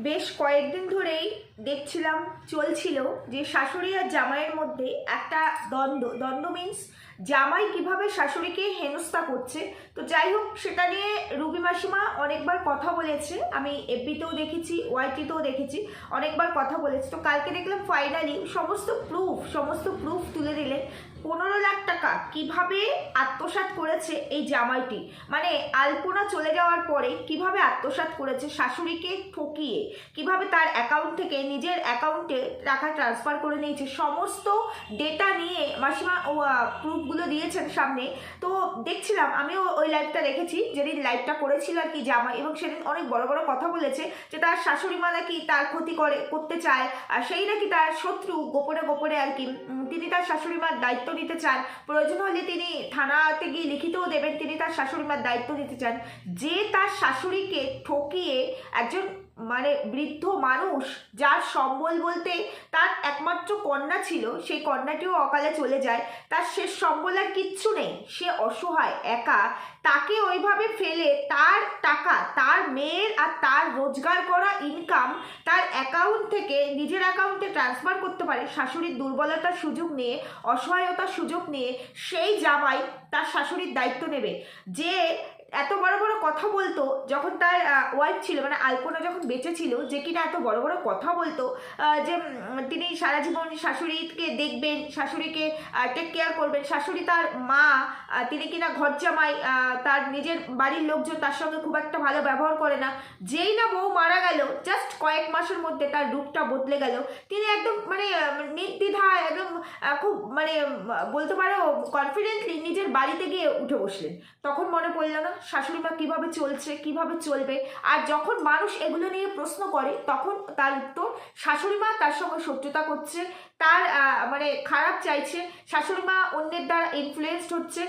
বেশ কয়েকদিন ধরেই দেখছিলাম চলছিল যে শাশুড়ি আর জামাইয়ের মধ্যে একটা দ্বন্দ্ব। দ্বন্দ্ব মিন্স জামাই কীভাবে শাশুড়িকে হেনস্থা করছে? তো যাই হোক, সেটা নিয়ে রুবি মাসিমা অনেকবার কথা বলেছে। আমি এফবিতেও দেখেছি, ওয়াইটিতেও দেখেছি, অনেকবার কথা বলেছে। তো কালকে দেখলাম ফাইনালি সমস্ত প্রুফ সমস্ত প্রুফ তুলে দিলেন। পনেরো লাখ টাকা কীভাবে আত্মসাৎ করেছে এই জামাইটি? মানে আলপনা চলে যাওয়ার পরে কীভাবে আত্মসাৎ করেছে শাশুড়িকে ঠকিয়ে? কীভাবে তার অ্যাকাউন্ট থেকে নিজের অ্যাকাউন্টে টাকা ট্রান্সফার করে নিয়েছে? সমস্ত ডেটা নিয়ে মাসিমা প্রুফগুলো দিয়েছেন সামনে, তো দেখছিলাম, আমিও ওই লাইভটা দেখেছি, যেদিন লাইভটা করেছিল আর কি জামা এবং সেদিন অনেক বড় বড় কথা বলেছে যে তার শাশুড়ি মা নাকি তার ক্ষতি করে, করতে চায়, আর সেই নাকি তার শত্রু গোপনে গোপনে আর কি তিনি তার শাশুড়ি মার দায়িত্ব নিতে চান। প্রয়োজন হলে তিনি থানাতে গিয়ে লিখিতও দেবেন, তিনি তার শাশুড়ি মার দায়িত্ব নিতে চান। যে তার শাশুড়িকে ঠকিয়ে একজন মানে বৃদ্ধ মানুষ যার সম্বল বলতে তার একমাত্র কন্যা ছিল, সেই কন্যাটিও অকালে চলে যায়। তার শেষ সম্বল আর কিচ্ছু নেই, সে অসহায়, একা। তাকে ওইভাবে ফেলে তার টাকা, তার মেয়ের আর তার রোজগার করা ইনকাম তার অ্যাকাউন্ট থেকে, নিজের অ্যাকাউন্টে ট্রান্সফার করতে পারে। শাশুড়ির দুর্বলতার সুযোগ নিয়ে, অসহায়তার সুযোগ নিয়ে সেই জামাই তার শাশুড়ির দায়িত্ব নেবে। যে এত বড় বড় কথা বলতো যখন তার ওয়াইফ ছিল মানে আলপনা যখন বেঁচে ছিল, যে কিনা এত বড় বড় কথা বলতো যে তিনি সারা জীবন শাশুড়িকে দেখবেন, শাশুড়িকে টেক কেয়ার করবেন। শাশুড়ি তার মা তিনি কিনা ঘর জামাই তার নিজের বাড়ির লোকজন তার সঙ্গে খুব একটা ভালো ব্যবহার করে না। যেই না বউ মারা গেল জাস্ট কয়েক মাসের মধ্যে তার রূপটা বদলে গেল। তিনি একদম মানে নির্দ্বিধায় একদম খুব মানে বলতে পারো কনফিডেন্টলি নিজের বাড়িতে গিয়ে উঠে বসলেন। তখন মনে পড়ল না শাশুড়ি মা কীভাবে চলছে, কীভাবে চলবে, আর যখন মানুষ এগুলো নিয়ে প্রশ্ন করে, তখন তার উত্তর শাশুড়ি মা তার সঙ্গে শত্রুতা করছে, তার মানে খারাপ চাইছে, শাশুড়ি মা অন্যের দ্বারা ইনফ্লুয়েসড হচ্ছে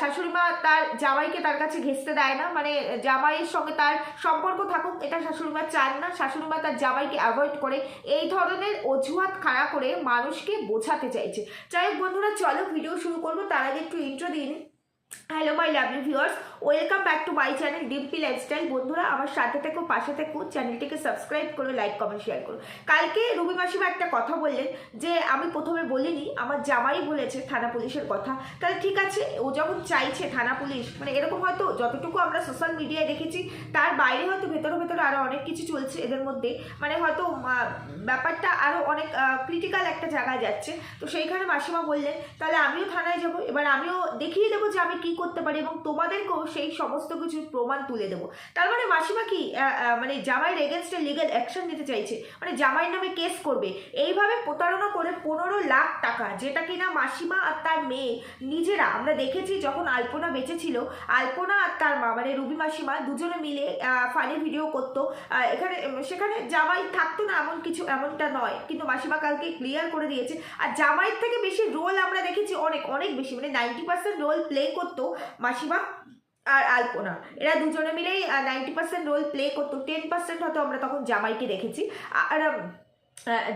শাশুড়ি মা তার জামাইকে তার কাছে ঘেঁচতে দেয় না মানে জামাইয়ের সঙ্গে তার সম্পর্ক থাকুক, এটা শাশুড়ি মা চান না, শাশুড়ি মা তার জামাইকে অ্যাভয়েড করে, এই ধরনের অজুহাত খাড়া করে মানুষকে বোঝাতে চাইছে। যাই হোক বন্ধুরা, চলো ভিডিও শুরু করব, তার আগে একটু ইন্ট্রো দিন hello my lovely viewers welcome back to my channel Dimpi lifestyle. বন্ধুরা, আমার সাথে থেকো, পাশে থেকো, চ্যানেলটিকে সাবস্ক্রাইব করো, লাইক, কমেন্ট, শেয়ার করো। কালকে রুবি মাসিমা একটা কথা বললেন যে, আমি প্রথমে বলিনি, আমার জামাই বলেছে থানা পুলিশের কথা। তাহলে ঠিক আছে, ও যখন চাইছে থানা পুলিশ মানে এরকম হয়তো যতটুকু আমরা সোশ্যাল মিডিয়ায় দেখেছি, তার বাইরে হয়তো ভেতরে ভেতরে আরও অনেক কিছু চলছে এদের মধ্যে। মানে হয়তো ব্যাপারটা আরও অনেক ক্রিটিক্যাল একটা জায়গায় যাচ্ছে। তো সেইখানে মাসিমা বললেন, তাহলে আমিও থানায় যাব, এবার আমিও দেখিয়ে দেবো যে আমি কি করতে পারি এবং তোমাদেরকেও সেই সমস্ত কিছু প্রমাণ তুলে দেবো। তার মানে মাসিমা কি মানে জামাইয়ের এগেনস্টে লিগাল অ্যাকশন নিতে চাইছে? মানে জামাইয়ের নামে কেস করবে। এইভাবে প্রতারণা করে পনেরো লাখ টাকা, যেটা কিনা মাসিমা আর তার মেয়ে, নিজেরা। আমরা দেখেছি যখন আলপনা বেঁচে ছিল আলপনা আর তার মা মানে রুবি মাসিমা দুজনে মিলে ফানি ভিডিও করতো। এখানে সেখানে জামাই থাকতো না এমন কিছু, এমনটা নয়। কিন্তু মাসিমা কালকে ক্লিয়ার করে দিয়েছে। আর জামাইয়ের থেকে বেশি রোল আমরা দেখেছি অনেক অনেক বেশি। মানে নাইনটি পার্সেন্ট রোল প্লে করতো মাসিমা। আর আলপনা। এরা দুজনে মিলেই নাইনটি পার্সেন্ট রোল প্লে করতো। টেন পার্সেন্ট হয়তো আমরা তখন জামাইকে দেখেছি। আর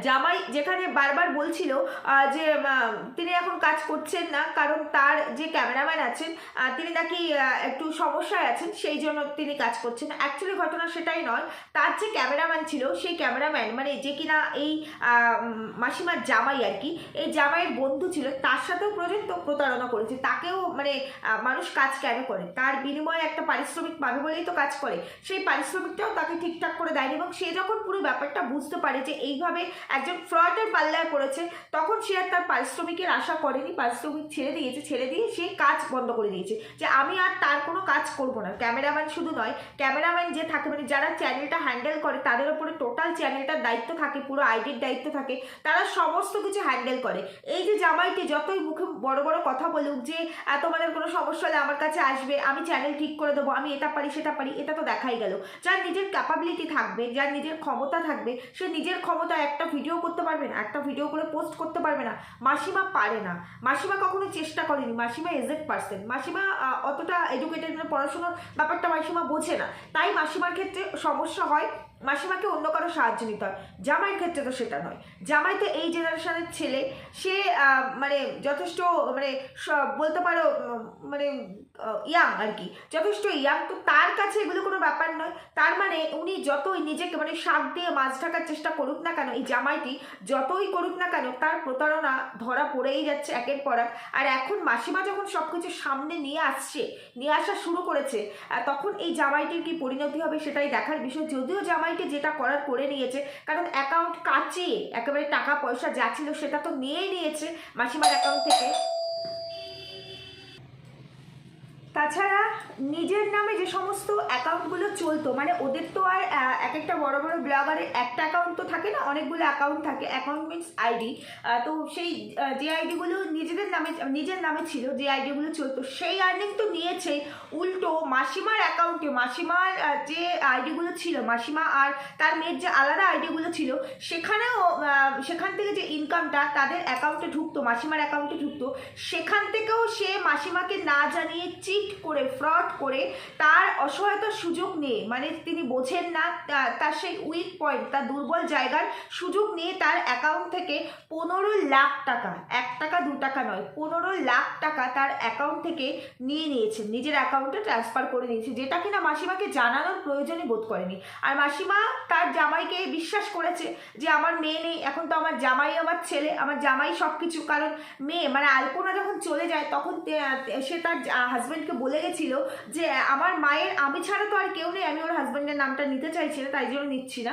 জামাই যেখানে বারবার বলছিল যে তিনি এখন কাজ করছেন না, কারণ তার যে ক্যামেরাম্যান আছেন তিনি নাকি একটু সমস্যায় আছেন, সেই জন্য তিনি কাজ করছেন অ্যাকচুয়ালি ঘটনা সেটাই নয়, তার যে ক্যামেরাম্যান ছিল, সেই ক্যামেরাম্যান মানে যে কিনা এই মাসিমার জামাই আর কি, এই জামাইয়ের বন্ধু ছিল, তার সাথেও পর্যন্ত প্রতারণা করেছে, তাকেও মানে মানুষ কাজ কেন করে? তার বিনিময়ে একটা পারিশ্রমিক পাবে বলেই তো কাজ করে। সেই পারিশ্রমিকটাও তাকে ঠিকঠাক করে দেয়নি এবং সে যখন পুরো ব্যাপারটা বুঝতে পারে যে, এইভাবে একজন ফ্রডের পাল্লায় পড়েছে তখন সে আর তার পারিশ্রমিকের আশা করেনি পারিশ্রমিক ছেড়ে দিয়েছে ছেড়ে দিয়ে সে কাজ বন্ধ করে দিয়েছে। যে আমি আর তার কোনো কাজ করব না। ক্যামেরাম্যান শুধু নয় ক্যামেরাম্যান যে থাকে মানে যারা চ্যানেলটা হ্যান্ডেল করে তাদের ওপরে টোটাল চ্যানেলটার দায়িত্ব থাকে পুরো আইডির দায়িত্ব থাকে তারা সমস্ত কিছু হ্যান্ডেল করে। এই যে জামাইকে যতই মুখে বড় বড় কথা বলুক যে আহ, তোমাদের কোনো সমস্যা হলে আমার কাছে আসবে আমি চ্যানেল ঠিক করে দেবো আমি এটা পারি সেটা পারি এটা তো দেখাই গেল। যার নিজের ক্যাপাবিলিটি থাকবে যার নিজের ক্ষমতা থাকবে সে নিজের ক্ষমতা একটা ভিডিও করতে পারবে না, একটা ভিডিও করে পোস্ট করতে পারবে না। মাসিমা পারে না। মাসিমা কখনো চেষ্টা করেনি। মাসিমা এজেড পার্সেন মাসিমা অতটা এডুকেটেড পড়াশোনার ব্যাপারটা মাসিমা বোঝে না। তাই মাসিমার ক্ষেত্রে সমস্যা হয় মাসিমাকে অন্য কারও সাহায্য নিতে হয়। জামাইয়ের ক্ষেত্রে তো সেটা নয়। জামাই তো এই জেনারেশনের ছেলে। সে মানে যথেষ্ট মানে বলতে পারো মানে ইয়াং আর কি। যথেষ্ট ইয়াং তো তার কাছে এগুলো কোনো ব্যাপার নয়। তার মানে উনি যতই নিজেকে মানে শাক দিয়ে মাছ ঢাকার চেষ্টা করুক না কেন, এই জামাইটি যতই করুক না কেন, তার প্রতারণা ধরা পড়েই যাচ্ছে একের পর এক। আর এখন মাসিমা যখন সব কিছু সামনে নিয়ে আসছে, নিয়ে আসা শুরু করেছে তখন এই জামাইটির কি পরিণতি হবে সেটাই দেখার বিষয়। যদিও জামাইটি যেটা করার করে নিয়েছে। কারণ অ্যাকাউন্ট কাচিয়ে একেবারে টাকা পয়সা যা ছিল সেটা তো নিয়েই নিয়েছে মাসিমার অ্যাকাউন্ট থেকে। তাছাড়া নিজের নামে যে সমস্ত অ্যাকাউন্টগুলো চলতো মানে ওদের তো আর এক একটা বড় বড় ব্লগারের একটা অ্যাকাউন্ট তো থাকে না, অনেকগুলো অ্যাকাউন্ট থাকে অ্যাকাউন্ট মিনস আইডি তো সেই যে আইডিগুলো নিজেদের নামে, নিজের নামে ছিল, যে আইডিগুলো চলতো, সেই আর্নিং তো নিয়েছে উল্টো মাসিমার অ্যাকাউন্টে মাসিমার যে আইডিগুলো ছিল, মাসিমা আর তার মেয়ের যে আলাদা আইডিগুলো ছিল, সেখানেও সেখান থেকে যে ইনকামটা তাদের অ্যাকাউন্টে ঢুকতো, মাসিমার অ্যাকাউন্টে ঢুকতো, সেখান থেকেও সে মাসিমাকে না জানিয়ে চিট করে ফ্রড করে তার অসহায়তার সুযোগ নিয়ে মানে তিনি বোঝেন না তার সেই উইক পয়েন্ট তার দুর্বল জায়গার সুযোগ নিয়ে তার অ্যাকাউন্ট থেকে পনেরো লাখ টাকা, এক টাকা, দু টাকা নয়, পনেরো লাখ টাকা তার অ্যাকাউন্ট থেকে নিয়ে নিয়েছে নিজের অ্যাকাউন্টে ট্রান্সফার করে নিয়েছে, যেটা কিনা মাসিমাকে জানানোর প্রয়োজনই বোধ করেনি। আর মাসিমা তার জামাইকে বিশ্বাস করেছে যে আমার মেয়ে নেই, এখন তো আমার জামাই আমার ছেলে, আমার জামাই সব কিছু কারণ মেয়ে মানে আলপনা যখন চলে যায়, তখন সে তার হাজব্যান্ডকে বলে গেছিল যে, আমার মায়ের আমি ছাড়া তো আর কেউ নেই, আমি ওর হাজব্যান্ডের নামটা নিতে চাইছি না, তাই জন্য নিচ্ছি না।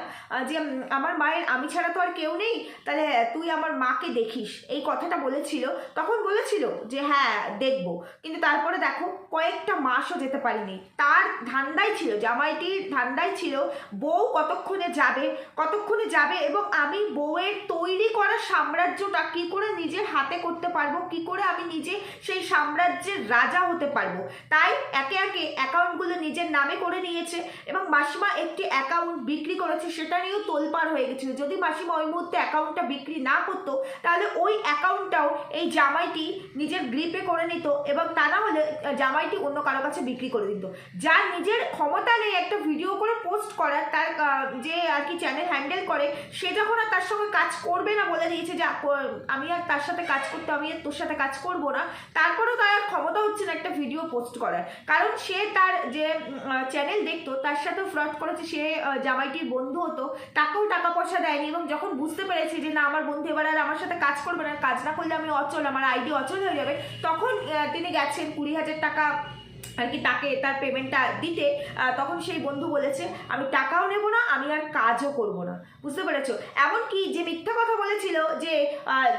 যে আমার মায়ের আমি ছাড়া তো আর কেউ নেই, তাহলে তুই আমার মাকে দেখিস। এই কথাটা বলেছিল। তখন বলেছিল যে হ্যাঁ দেখব। কিন্তু তারপরে দেখো, কয়েকটা মাসও যেতে পারিনি। তার ধান্দাই ছিল, জামাইটির ধান্দাই ছিল, বউ কতক্ষণে যাবে কতক্ষণে যাবে এবং আমি বউয়ের তৈরি করা সাম্রাজ্যটা কি করে নিজের হাতে করতে পারব, কি করে আমি নিজে সেই সাম্রাজ্যের রাজা হতে পারব? তাই একে একে অ্যাকাউন্টগুলো নিজের নামে করে নিয়েছে এবং মাসিমা একটি অ্যাকাউন্ট বিক্রি করেছে, সেটা নিয়েও তোলপাড় হয়ে গেছিল। যদি মাসিমা ওই মুহূর্তে অ্যাকাউন্টটা বিক্রি না করতো, তাহলে ওই অ্যাকাউন্টটাও এই জামাইটি নিজের গ্রিপে করে নিত এবং তা না হলে জামাইটি অন্য কারও কাছে বিক্রি করে দিত। যার নিজের ক্ষমতা নেই একটা ভিডিও করে পোস্ট করার, তার যে আর কি চ্যানেল হ্যান্ডেল করে, সে যখন আর তার সঙ্গে কাজ করবে না বলে দিয়েছে যে আমি আর তার সাথে কাজ করতে, আমি আর তোর সাথে কাজ করব না, তারপরেও তার ক্ষমতা হচ্ছে না একটা ভিডিও পোস্ট করার। কারণ সে তার যে চ্যানেল দেখতো, তার সাথে ফ্রড করেছে, সে জামাইটির বন্ধু হতো, তাকেও টাকা পয়সা দেয়নি এবং যখন বুঝতে পেরেছি যে, না, আমার বন্ধু এবার আর আমার সাথে কাজ করবে না, কাজ না করলে আমি অচল, আমার আইডি অচল হয়ে যাবে, তখন তিনি গেছেন কুড়ি হাজার টাকা আর কি তাকে তার পেমেন্টটা দিতে তখন সেই বন্ধু বলেছে, আমি টাকাও নেব না, আমি আর কাজও করব না। বুঝতে পেরেছ? এমনকি যে মিথ্যা কথা বলেছিল যে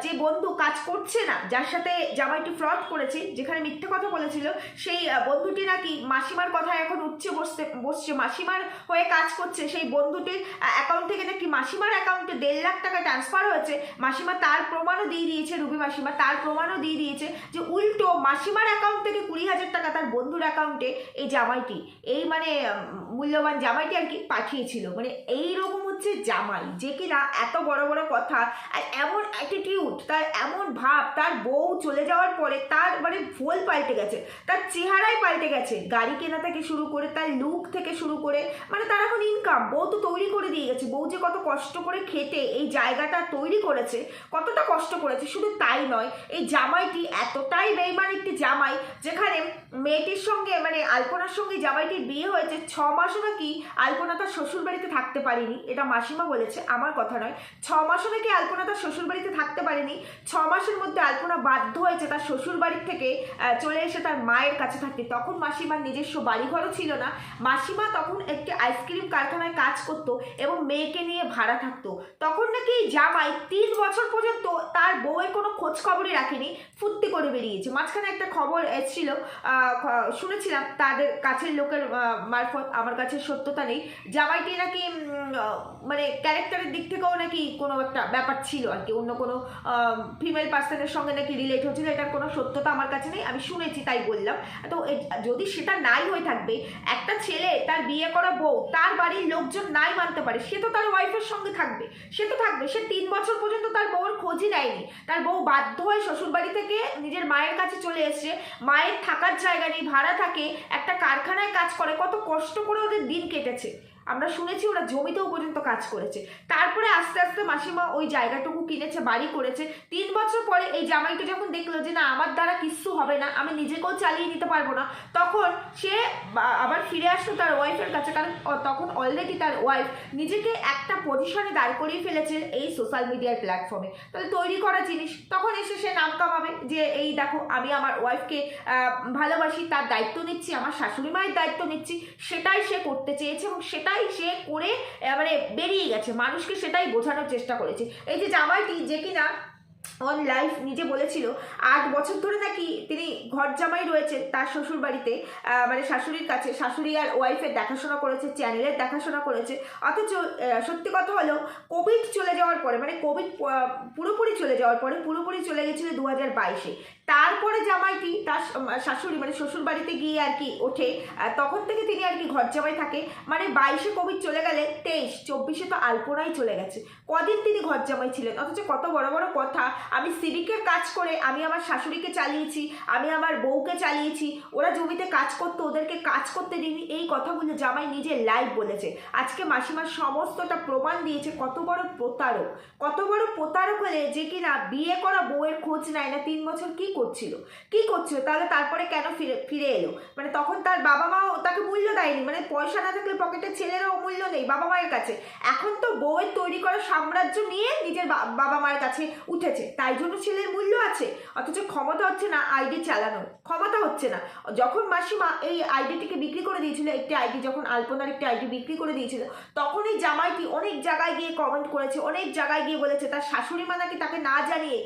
যে বন্ধু কাজ করছে না, যার সাথে জামাইটি ফ্রড করেছে, যেখানে মিথ্যা কথা বলেছিল, সেই বন্ধুটি নাকি মাসিমার কথা এখন উঠছে বসতে, বসছে, মাসিমার হয়ে কাজ করছে, সেই বন্ধুটির অ্যাকাউন্ট থেকে নাকি মাসিমার অ্যাকাউন্টে দেড় লাখ টাকা ট্রান্সফার হয়েছে। মাসিমা তার প্রমাণও দিয়ে দিয়েছে, রুবি মাসিমা তার প্রমাণও দিয়ে দিয়েছে যে উল্টো মাসিমার অ্যাকাউন্ট থেকে কুড়ি হাজার টাকা তার বন্ধুর অ্যাকাউন্টে এই জামাইটি এই মানে মূল্যবান জামাইটি আর কি পাঠিয়েছিল। মানে এই রকম হচ্ছে জামাই, যে কিনা এত বড় বড় কথা আর এমন অ্যাটিটিউড তার এমন ভাব, তার বউ চলে যাওয়ার পরে তার মানে ভোল পাল্টে গেছে, তার চেহারাই পাল্টে গেছে, গাড়ি কেনা থেকে শুরু করে, তার লুক থেকে শুরু করে মানে তার এখন ইনকাম বউ তো তৈরি করে দিয়ে গেছে, বউ যে কত কষ্ট করে খেটে এই জায়গাটা তৈরি করেছে, কতটা কষ্ট করেছে, শুধু তাই নয়, এই জামাইটি এতটাই বেইমান একটি জামাই, যেখানে মেয়েটির সঙ্গে মানে আলপনার সঙ্গে জামাইটির বিয়ে হয়েছে, ছ মাসও নাকি আলপনা তার শ্বশুর বাড়িতে থাকতে পারেনি, এটা মাসিমা বলেছে, আমার কথা নয়। ছ মাসও নাকি আলপনা তার শ্বশুর বাড়িতে থাকতে পারেনি। ছ মাসের মধ্যে আলপনা বাধ্য হয়েছে তার শ্বশুর বাড়ির থেকে চলে এসে তার মায়ের কাছে থাকতে। তখন মাসিমার নিজস্ব বাড়িঘরও ছিল না। মাসিমা তখন একটি আইসক্রিম কারখানায় কাজ করতো এবং মেয়েকে নিয়ে ভাড়া থাকতো। তখন নাকি জামাই তিন বছর পর্যন্ত তার বউয়ের কোনো খোঁজ খবরই রাখেনি, ফুর্তি করে বেরিয়েছে। মাঝখানে একটা খবর এসেছিল শুনেছিলাম, তাদের কাছের লোকের মারফত আমার কাছে সত্যতা নেই। জামাইটি নাকি মানে ক্যারেক্টারের দিক থেকেও নাকি কোনো একটা ব্যাপার ছিল আর কি। অন্য কোনো ফিমেল পার্সনের সঙ্গে নাকি রিলেট হচ্ছিল এটার কোনো সত্যতা আমার কাছে নেই, আমি শুনেছি, তাই বললাম। তো যদি সেটা নাই হয়ে থাকবে, একটা ছেলে তার বিয়ে করা বউ, তার বাড়ির লোকজন নাই মানতে পারে, সে তো তার ওয়াইফের সঙ্গে থাকবে। সে তো থাকবে, সে তিন বছর পর্যন্ত তার বউর খোঁজই নেয়নি। তার বউ বাধ্য হয়ে শ্বশুরবাড়ি থেকে নিজের মায়ের কাছে চলে এসছে। মায়ের থাকার জায়গা নেই, ভাড়া থাকে, একটা কারখানায় কাজ করে, কত কষ্ট করে ওদের দিন কেটেছে। আমরা শুনেছি ওরা জমিতেও পর্যন্ত কাজ করেছে। তারপরে আস্তে আস্তে মাসিমা ওই জায়গাটুকু কিনেছে, বাড়ি করেছে। তিন বছর পরে এই জামাইটা যখন দেখল যে না, আমার দ্বারা কিচ্ছু হবে না, আমি নিজেকেও চালিয়ে নিতে পারব না, তখন সে আবার ফিরে আসলো তার ওয়াইফের কাছে। কারণ তখন অলরেডি তার ওয়াইফ নিজেকে একটা পজিশনে দাঁড় করিয়ে ফেলেছে এই সোশ্যাল মিডিয়ার প্ল্যাটফর্মে তাহলে তৈরি করা জিনিস, তখন এসে সে নাম কামাবে যে, এই দেখো, আমি আমার ওয়াইফকে ভালোবাসি, তার দায়িত্ব নিচ্ছি, আমার শাশুড়ি মায়ের দায়িত্ব নিচ্ছি। সেটাই সে করতে চেয়েছে এবং সেটাই সে করে মানে বেরিয়ে গেছে। মানুষকে সেটাই বোঝানোর চেষ্টা করেছে। এই যে জামাইটি যে কিনা অন লাইফ নিজে বলেছিল, আট বছর ধরে নাকি তিনি ঘর জামাই রয়েছে তার শ্বশুর বাড়িতে মানে শাশুড়ির কাছে। শাশুড়ি আর ওয়াইফের দেখাশোনা করেছে চ্যানেলের দেখাশোনা করেছে। অথচ সত্যি কথা হলো কোভিড চলে যাওয়ার পরে মানে কোভিড পুরোপুরি চলে যাওয়ার পরে, পুরোপুরি চলে গেছিল দু হাজার বাইশে। তারপরে জামাইটি তার শাশুড়ি মানে শ্বশুর বাড়িতে গিয়ে আর কি ওঠে। তখন থেকে তিনি আর কি ঘর জামাই থাকে। মানে বাইশে কোভিড চলে গেলে, তেইশ, চব্বিশে তো আলপনাই চলে গেছে। কদিন তিনি ঘর জামাই ছিলেন? অথচ কত বড় বড় কথা। আমি সিভিকের কাজ করে আমি আমার শাশুড়িকে চালিয়েছি, আমি আমার বউকে চালিয়েছি, ওরা জমিতে কাজ করতো, ওদেরকে কাজ করতে দিইনি এই কথাগুলো জামাই নিজে লাইভ বলেছে। আজকে মাসিমার সমস্তটা প্রমাণ দিয়েছে, কত বড় প্রতারক। কত বড় প্রতারক হলে যে কিনা বিয়ে করা বউয়ের খোঁজ নেয় না, তিন বছর কি করছিল? কি করছিল? তাহলে তারপরে কেন ফিরে ফিরে এলো? মানে তখন তার বাবা মাও তাকে মূল্য দেয়নি মানে পয়সা না থাকলে পকেটে ছেলেরও মূল্য নেই বাবা মায়ের কাছে। এখন তো বউয়ের তৈরি করা সাম্রাজ্য নিয়ে নিজের বাবা মায়ের কাছে উঠেছে। তাই জন্য ছেলের মূল্য আছে। অথচ ক্ষমতা হচ্ছে না আইডি চালানোর। ক্ষমতা হচ্ছে না। যখন মাসিমা এই আইডিটিকে বিক্রি করে দিয়েছিল, একটি আইডি যখন আলপনার একটি আইডি বিক্রি করে দিয়েছিল, তখন এই জামাইটি অনেক জায়গায় গিয়ে কমেন্ট করেছে, অনেক জায়গায় গিয়ে বলেছে, তার শাশুড়ি মা নাকি তাকে না জানিয়ে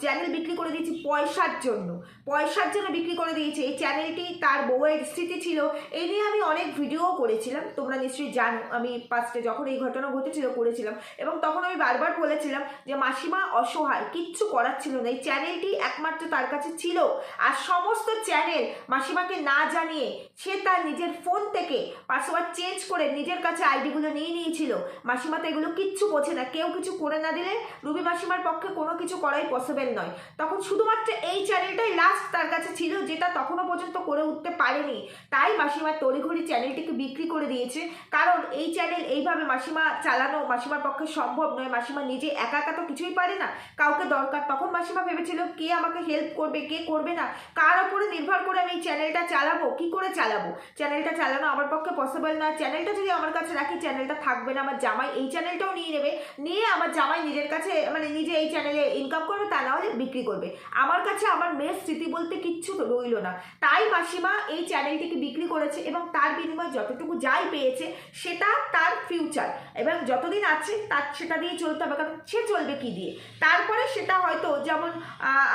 চ্যানেল বিক্রি করে দিয়েছে পয়সার জন্য। পয়সার জন্য বিক্রি করে দিয়েছে। এই চ্যানেলটি তার বউয়ের স্মৃতি ছিল। এই নিয়ে আমি অনেক ভিডিও করেছিলাম। তোমরা নিশ্চয়ই জানো, আমি পাঁচটে যখন এই ঘটনা ঘটেছিল, করেছিলাম। এবং তখন আমি বারবার বলেছিলাম যে, মাসিমা অসহায়। কিচ্ছু করার ছিল না। এই চ্যানেলটি একমাত্র তার কাছে ছিল। আর সমস্ত চ্যানেল মাসিমাকে না জানিয়ে সে তার নিজের ফোন থেকে পাসওয়ার্ড চেঞ্জ করে নিজের কাছে আইডিগুলো নিয়ে নিয়েছিল। মাসিমা তো এগুলো কিচ্ছু বোঝে না। কেউ কিছু করে না দিলে রুবি মাসিমার পক্ষে কোনো কিছু করাই পসিবল নয়। তখন শুধুমাত্র এই চ্যানেলটাই লাস্ট তার কাছে ছিল, যেটা তখনও পর্যন্ত করে উঠতে পারেনি। তাই মাসিমা তড়িঘড়ি চ্যানেলটিকে বিক্রি করে দিয়েছে। কারণ এই চ্যানেল এইভাবে মাসিমা চালানো মাসিমার পক্ষে সম্ভব নয়। মাসিমা নিজে একা একা তো কিছুই পারে না। কাউকে দরকার। তখন মাসিমা ভেবেছিল কে আমাকে হেল্প করবে, কে করবে না? কার ওপরে নির্ভর করে আমি চ্যানেলটা চালাবো? কি করে চালাবো? চ্যানেলটা চালানো আমার পক্ষে পসিবল না চ্যানেলটা যদি আমার কাছে রাখি চ্যানেলটা থাকবে না। আমার জামাই এই চ্যানেলটাও নিয়ে নেবে। নিয়ে আমার জামাই নিজের কাছে মানে নিজে এই চ্যানেলে ইনকাম করবে, তা না হলে বিক্রি করবে। আমার কাছে আমার মেয়ের স্মৃতি বলতে কিচ্ছু রইল না। তাই মাসিমা এই চ্যানেলটিকে বিক্রি করেছে এবং তার বিনিময়ে যতটুকু যাই পেয়েছে, সেটা তার ফিউচার এবং যতদিন আছে, তার সেটা দিয়ে চলতে হবে, কারণ সে চলবে কি দিয়ে? তারপরে সেটা হয়তো, যেমন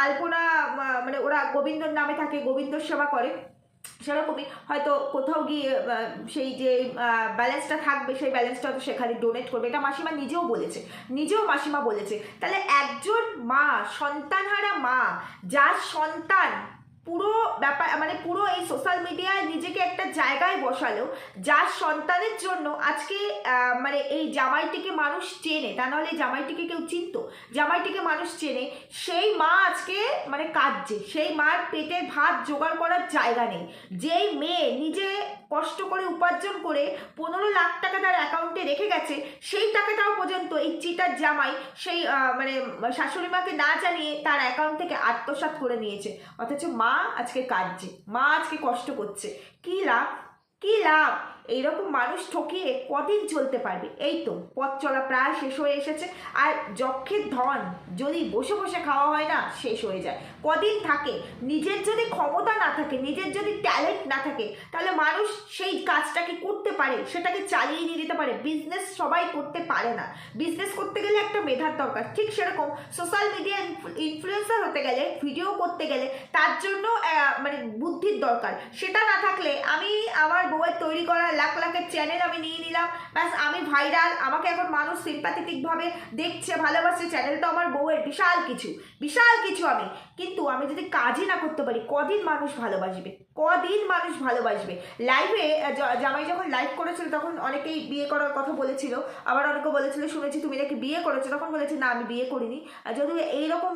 আলপনা মানে ওরা গোবিন্দর নামে থাকে গোবিন্দ সেবা করে, সেরকমই। হয়তো কোথাও গিয়ে সেই যে ব্যালেন্সটা থাকবে, সেই ব্যালেন্সটা হয়তো সেখানে ডোনেট করবে। এটা মাসিমা নিজেও বলেছে, নিজেও মাসিমা বলেছে। তাহলে একজন মা, সন্তানহারা মা, যার সন্তান পুরো ব্যাপার মানে পুরো এই সোশ্যাল মিডিয়ায় নিজেকে একটা জায়গায় বসালো, যার সন্তানের জন্য আজকে মানে এই জামাইটিকে মানুষ চেনে, তা নাহলে জামাইটিকে কেউ চিনত? জামাইটিকে মানুষ চেনে, সেই মা আজকে মানে কাঁদছে, সেই মার পেটে ভাত জোগাড় করার জায়গা নেই। যেই মেয়ে নিজে কষ্ট করে উপার্জন করে পনেরো লাখ টাকা তার অ্যাকাউন্টে রেখে গেছে, সেই টাকাটাও পর্যন্ত এই চিটার জামাই, সেই মানে শাশুড়ি মাকে না জানিয়ে তার অ্যাকাউন্ট থেকে আত্মসাৎ করে নিয়েছে। অথচ মা আজকে কাঁদছে, মা আজকে কষ্ট করছে। কী লাভ? কী লাভ? এইরকম মানুষ ঠকিয়ে কদিন চলতে পারবে? এই তো, পথ চলা প্রায় শেষ হয়ে এসেছে। আর যক্ষের ধন যদি বসে বসে খাওয়া হয় না, শেষ হয়ে যায়। কদিন থাকে, নিজের যদি ক্ষমতা না থাকে, নিজের যদি ট্যালেন্ট না থাকে, তাহলে মানুষ সেই কাজটাকে করতে পারে? সেটাকে চালিয়ে নিয়ে যেতে পারে। বিজনেস সবাই করতে পারে না। বিজনেস করতে গেলে একটা মেধার দরকার। ঠিক সেরকম সোশ্যাল মিডিয়া ইনফ্লুয়েন্সার হতে গেলে ভিডিও করতে গেলে তার জন্য মানে বুদ্ধির দরকার। সেটা না থাকলে আমি আমার বউয়ের তৈরি করা লাখ লাখের চ্যানেল আমি নিয়ে নিলাম। ব্যাস, আমি ভাইরাল আমাকে এখন মানুষ সিম্পাথেটিকভাবে দেখছে, ভালোবাসছে। চ্যানেলটা আমার বউয়ের। বিশাল কিছু। বিশাল কিছু আমি। কিন্তু আমি যদি কাজই না করতে পারি কদিন মানুষ ভালোবাসবে? কদিন মানুষ ভালোবাসবে। লাইভে জামাই যখন লাইভ করেছিল, তখন অনেকেই বিয়ে করার কথা বলেছিল। আবার অনেকে বলেছিল, শুনেছি তুমি নাকি বিয়ে করেছ? তখন বলেছে, না, আমি বিয়ে করিনি। যদিও এইরকম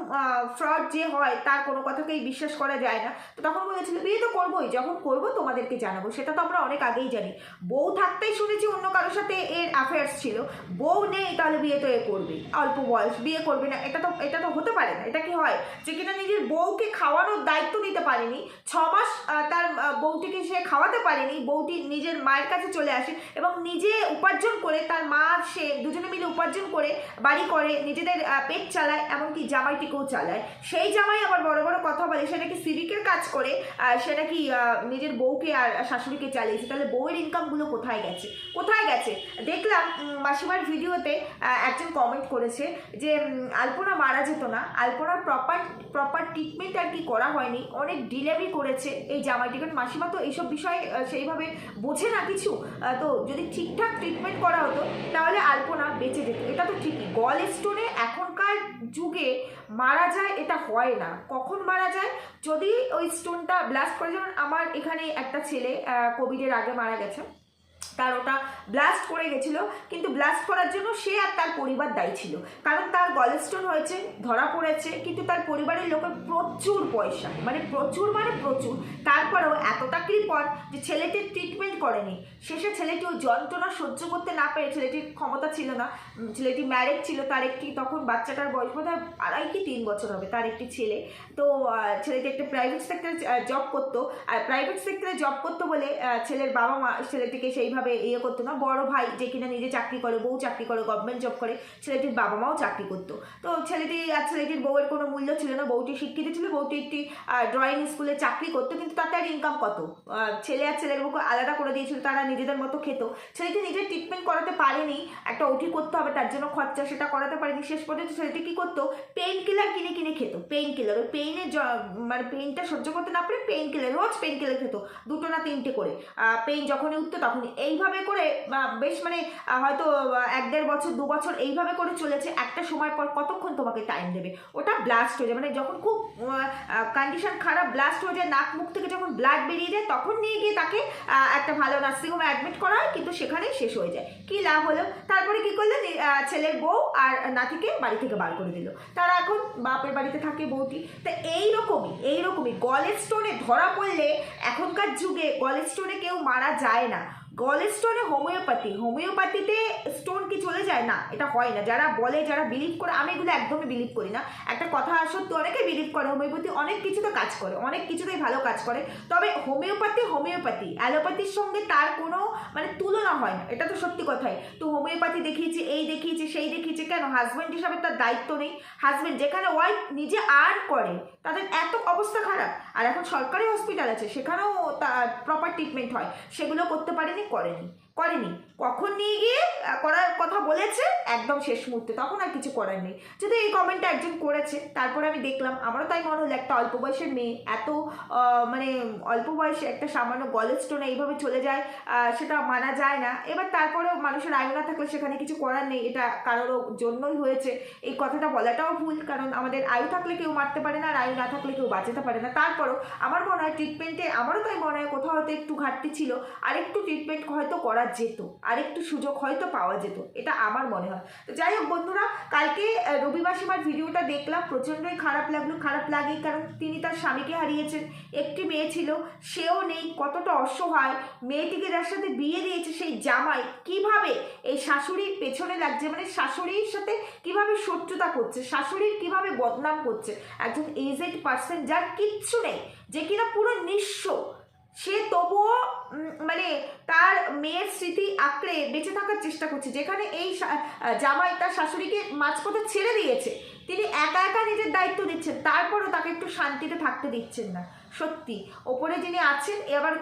ফ্রড যে হয়, তার কোনো কথাকেই বিশ্বাস করা যায় না। তো তখন বলেছিল, বিয়ে তো করবোই, যখন করব তোমাদেরকে জানাব। সেটা তো আমরা অনেক আগেই জানি। বউ থাকতেই শুনেছি অন্য কারোর সাথে এর অ্যাফেয়ার্স ছিল। বউ নেই, তাহলে বিয়ে তো এ করবে অল্প বয়স, বিয়ে করবে না। এটা তো এটা তো হতে পারে না। এটা কি হয় যে কিনা নিজের বউকে খাওয়ানোর দায়িত্ব নিতে পারেনি। ছ মাস তার বউটিকে সে খাওয়াতে পারেনি, বউটি নিজের মায়ের কাছে চলে আসে এবং নিজে উপার্জন করে তার মা, সে দুজনে মিলে উপার্জন করে বাড়ি করে, নিজেদের পেট চালায়, এমনকি জামাইটিকেও চালায়। সেই জামাই আবার বড় বড় কথা বলে, সে নাকি সিভিকের কাজ করে সে নাকি নিজের বউকে আর শাশুড়িকে চালিয়েছে। তাহলে বউয়ের ইনকামগুলো কোথায় গেছে? কোথায় গেছে? দেখলাম মাসিমার ভিডিওতে একজন কমেন্ট করেছে যে আলপনা মারা যেত না। আলপনার প্রপার প্রপার ট্রিটমেন্ট আর কি করা হয়নি। অনেক ডিলেমি করেছে এই জামাইটি কারণ মাসিমা তো এইসব বিষয়ে সেইভাবে বোঝে না কিছু। তো যদি ঠিকঠাক ট্রিটমেন্ট করা হতো, তাহলে আলপনা বেঁচে যেত। এটা তো ঠিকই। গল স্টোনে এখনকার যুগে মারা যায়, এটা হয় না। কখন মারা যায়? যদি ওই স্টোনটা ব্লাস্ট করে, যেমন আমার এখানে একটা ছেলে কোভিডের আগে মারা গেছে। তার ওটা ব্লাস্ট করে গেছিল, কিন্তু ব্লাস্ট করার জন্য সে আর তার পরিবার দায়ী ছিল। কারণ তার গলস্টোন হয়েছে, ধরা পড়েছে, কিন্তু তার পরিবারের লোকের প্রচুর পয়সা মানে প্রচুর মানে প্রচুর। তারপরেও এতটা কৃপণ যে ছেলেটির ট্রিটমেন্ট করেনি। শেষে ছেলেটি ওই যন্ত্রণা সহ্য করতে না পেরে ছেলেটির ক্ষমতা ছিল না ছেলেটি ম্যারেজ ছিল, তার একটি তখন বাচ্চাটার বয়স বোধ হয় আড়াই কি তিন বছর হবে, তার একটি ছেলে। তো ছেলেটি একটা প্রাইভেট সেক্টরে জব করতো, আর প্রাইভেট সেক্টরে জব করতো বলে ছেলের বাবা মা ছেলেটিকে সেইভাবে ইয়ে করতো না। বড় ভাই যে কিনা নিজে চাকরি করে, বউ চাকরি করে গভর্নমেন্ট জব করে, ছেলেটির বাবা মাও চাকরি করতো। তো ছেলেটি আর ছেলেটির বউয়ের কোনো মূল্য ছিল না। বউটি শিক্ষিত ছিল, বউটি একটি ড্রয়িং স্কুলে চাকরি করতো, কিন্তু তাতে আর ইনকাম কত? ছেলে আর ছেলের বউকে আলাদা করে দিয়েছিল, তারা নিজেদের মতো খেত। ছেলেটি নিজের ট্রিটমেন্ট করাতে পারেনি, একটা ওটি করতে হবে, তার জন্য খরচা সেটা করাতে পারেনি। শেষ পর্যন্ত ছেলেটি কী করতো? পেইন কিলার কিনে কিনে খেত পেইন কিলার ওই পেইনের জ মানে পেইনটা সহ্য করতে না পারে পেইন কিলার রোজ পেইন কিলার খেত, দুটো না তিনটে করে। পেইন যখনই উঠতো তখনই এইভাবে করে আহ, বেশ মানে হয়তো এক দেড় বছর দু বছর এইভাবে করে চলেছে একটা সময় পর কতক্ষণ তোমাকে টাইম দেবে? ওটা ব্লাস্ট হয়ে যায়। মানে যখন খুব কন্ডিশন খারাপ ব্লাস্ট হয়ে যায় নাক মুখ থেকে যখন ব্লাড বেরিয়ে যায় তখন নিয়ে গিয়ে তাকে একটা ভালো নার্সিংহোমে অ্যাডমিট করা হয় কিন্তু সেখানেই শেষ হয়ে যায়। কি লাভ হলো? তারপরে কি করল? ছেলের বউ আর নাতিকে বাড়ি থেকে বার করে দিল। তারা এখন বাপের বাড়িতে থাকে বউটি তা এইরকমই এইরকমই গলের স্টোনে ধরা পড়লে এখনকার যুগে গলের স্টোনে কেউ মারা যায় না। গলের স্টোনে হোমিওপ্যাথি, হোমিওপ্যাথিতে স্টোন কি চলে যায়? না, এটা হয় না। যারা বলে, যারা বিলিভ করে, আমি এগুলো একদমই বিলিভ করি না। একটা কথা সত্যি অনেকে বিলিভ করে, হোমিওপ্যাথি অনেক কিছুতে কাজ করে, অনেক কিছুতেই ভালো কাজ করে। তবে হোমিওপ্যাথি হোমিওপ্যাথি, অ্যালোপ্যাথির সঙ্গে তার কোনো মানে তুলনা হয় না। এটা তো সত্যি কথাই। তো হোমিওপ্যাথি দেখিয়েছে, এই দেখিয়েছে, সেই দেখিয়েছে, কেন? হাজব্যান্ড হিসাবে তার দায়িত্ব নেই। হাজব্যান্ড যেখানে ওয়াইফ নিজে আর্ন করে, তাদের এত অবস্থা খারাপ। আর এখন সরকারি হসপিটাল আছে, সেখানেও তার প্রপার ট্রিটমেন্ট হয়। সেগুলো করতে পারেনি করেনি। করেনি। কখন নিয়ে গিয়ে করার কথা বলেছে, একদম শেষ মুহূর্তে। তখন আর কিছু করার নেই। যদি এই কমেন্টটা একজন করেছে, তারপরে আমি দেখলাম, আমারও তাই মনে হলো একটা অল্প বয়সের মেয়ে। এত মানে অল্প বয়সে একটা সামান্য গলের স্টোনে এইভাবে চলে যায় সেটা মানা যায় না। এবার তারপরেও মানুষের আয়ু না থাকলে সেখানে কিছু করার নেই। এটা কারোর জন্যই হয়েছে। এই কথাটা বলাটাও ভুল, কারণ আমাদের আয়ু থাকলে কেউ মারতে পারে না, আর আয়ু না থাকলে কেউ বাঁচাতে পারে না। তারপরও আমার মনে হয় ট্রিটমেন্টে আমারও তাই মনে হয় কোথাও হয়তো একটু ঘাটতি ছিল। আর একটু ট্রিটমেন্ট হয়তো করা যেত। আর একটু সুযোগ হয়তো পাওয়া যেত, এটা আমার মনে হয়। তো যাই হোক বন্ধুরা, কালকে রবিবার সীমার ভিডিওটা দেখলাম, প্রচণ্ডই খারাপ লাগল, খারাপ লাগে কারণ তিনি তার স্বামীকে হারিয়েছেন। একটি মেয়ে ছিল, সেও নেই, কতটা অসহায়। মেয়েটিকে যার সাথে বিয়ে দিয়েছে সেই জামাই কীভাবে এই শাশুড়ির পেছনে লাগছে? মানে শাশুড়ির সাথে কীভাবে শত্রুতা করছে? শাশুড়ির কীভাবে বদনাম করছে? একজন এজেড পার্সন যার কিচ্ছু নেই, যে কিনা পুরো নিঃস্ব। সে তবুও মানে তার মেয়ের স্মৃতি আঁকড়ে বেঁচে থাকার চেষ্টা করছে। যেখানে এই জামাই তার শাশুড়িকে মাঝপথে ছেড়ে দিয়েছে। তিনি একা একা নিজের দায়িত্ব দিচ্ছেন তারপরও তাকে একটু শান্তিতে থাকতে দিচ্ছেন না। সত্যি। ওপরে যিনি আছেন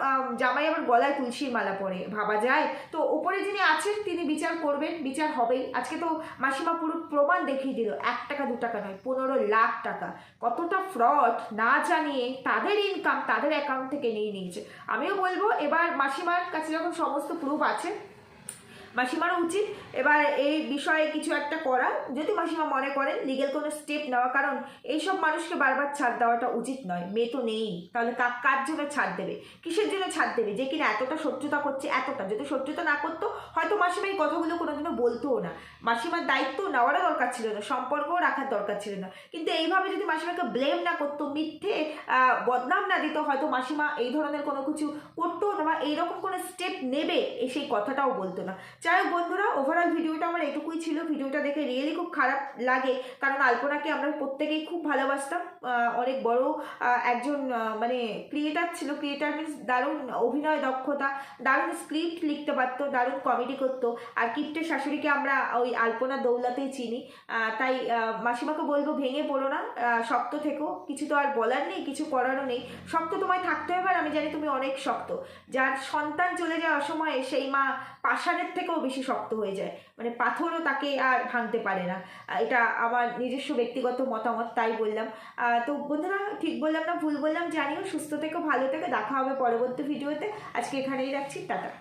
আম, জামাই আবার গলায় তুলসীর মালা পরে ভাবা যায়? তো ওপরে যিনি আছেন তিনি বিচার করবেন বিচার হবেই। আজকে তো মাসিমা পুরো প্রমাণ দেখিয়ে দিল এক টাকা দু টাকা নয় পনেরো লাখ টাকা। কতটা ফ্রড না জানিয়ে তাদের ইনকাম তাদের অ্যাকাউন্ট থেকে নিয়ে নিয়েছে। আমিও বলব এবার মাসিমার কাছে যখন সমস্ত প্রুফ আছে মাসিমারও উচিত। এবার এই বিষয়ে কিছু একটা করা। যদি মাসিমা মনে করেন লিগেল কোনো স্টেপ নেওয়া, কারণ এইসব মানুষকে বারবার ছাড় দেওয়াটা উচিত নয়। মেয়ে তো নেই। তাহলে কা, কার জন্য ছাড় দেবে? কিসের জন্য ছাড় দেবে? যে কিনা এতটা শত্রুতা করছে, এতটা। যদি শত্রুতা না করতো, হয়তো মাসিমা এই কথাগুলো কোনোদিনও বলতোও না। মাসিমার দায়িত্ব নেওয়ারও দরকার ছিল না, সম্পর্কও রাখার দরকার ছিল না। কিন্তু এইভাবে যদি মাসিমাকে ব্লেম না করতো, মিথ্যে বদনাম না দিত, হয়তো মাসিমা এই ধরনের কোনো কিছু করতো না বা এইরকম কোনো স্টেপ নেবে সেই কথাটাও বলতো না। যাই হোক বন্ধুরা ওভারঅল ভিডিওটা আমার এটুকুই ছিল। ভিডিওটা দেখে রিয়েলি খুব খারাপ লাগে। কারণ আলপনাকে আমরা প্রত্যেকেই খুব ভালোবাসতাম। অনেক বড় একজন মানে ক্রিয়েটার ছিল। ক্রিয়েটার মিনস দারুণ অভিনয় দক্ষতা, দারুণ স্ক্রিপ্ট লিখতে পারতো, দারুণ কমেডি করতো। আর কিপ্টের শাশুড়িকে আমরা ওই আলপনা দৌলাতেই চিনি। তাই মাসিমাকে বলব, ভেঙে পড়ো না। শক্ত থেকো। কিছু তো আর বলার নেই, কিছু করারও নেই। শক্ত তোমায় থাকতে হবে আর আমি জানি তুমি অনেক শক্ত। যার সন্তান চলে যাওয়ার সময় সেই মা পাষাণের থেকেও বেশি শক্ত হয়ে যায়। মানে পাথরও তাকে আর ভাঙতে পারে না। এটা আমার নিজস্ব ব্যক্তিগত মতামত, তাই বললাম। তো বন্ধুরা, ঠিক বললাম না, ভুল বললাম, জানিও। সুস্থ থেকে, ভালো থেকে। দেখা হবে পরবর্তী ভিডিওতে আজকে এখানেই রাখছি। টাটা।